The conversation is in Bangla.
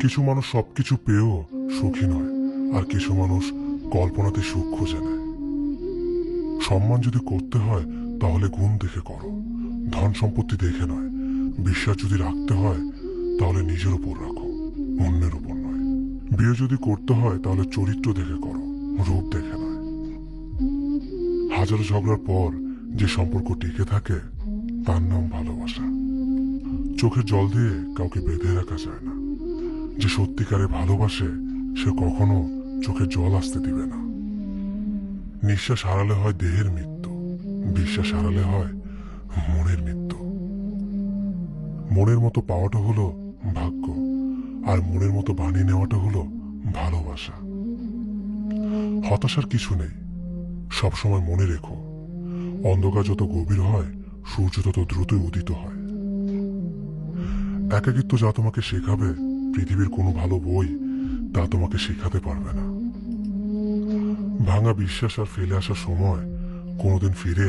কিছু মানুষ সবকিছু পেয়েও সুখী নয়, আর কিছু মানুষ কল্পনাতে সুখ খুঁজে নেয়। সম্মান যদি করতে হয়, তাহলে গুণ দেখে করো। ধন সম্পত্তি দেখে নয়, বিশ্বাস যদি রাখতে হয়, তাহলে নিজের উপর রাখো, অন্যের উপর নয়। বিয়ে যদি করতে হয়, তাহলে চরিত্র দেখে করো, রূপ দেখে নয়। হাজারো ঝগড়ার পর যে সম্পর্ক টিকে থাকে, তার নাম ভালোবাসা। চোখে জল দিয়ে কাউকে বেঁধে রাখা যায় না। যে সত্যিকারে ভালোবাসে, সে কখনো চোখে জল আসতে দিবে না। নিঃশ্বাস হারালে হয় দেহের মৃত্যু, বিশ্বাস হারালে হয় মনের মৃত্যু। মনের মতো পাওয়াটা হলো ভাগ্য, আর মনের মতো বানিয়ে নেওয়াটা হলো ভালোবাসা। হতাশার কিছু নেই, সবসময় মনে রেখো, অন্ধকার যত গভীর হয়, সূর্য তত দ্রুতই উদিত হয়। একাকিত্ব যা তোমাকে শেখাবে পৃথিবীর কোনো ভালো বই তা তোমাকে শেখাতে পারবে না। ভাঙা বিশ্বাস আর ফেলে আসার সময় কোনোদিন ফিরে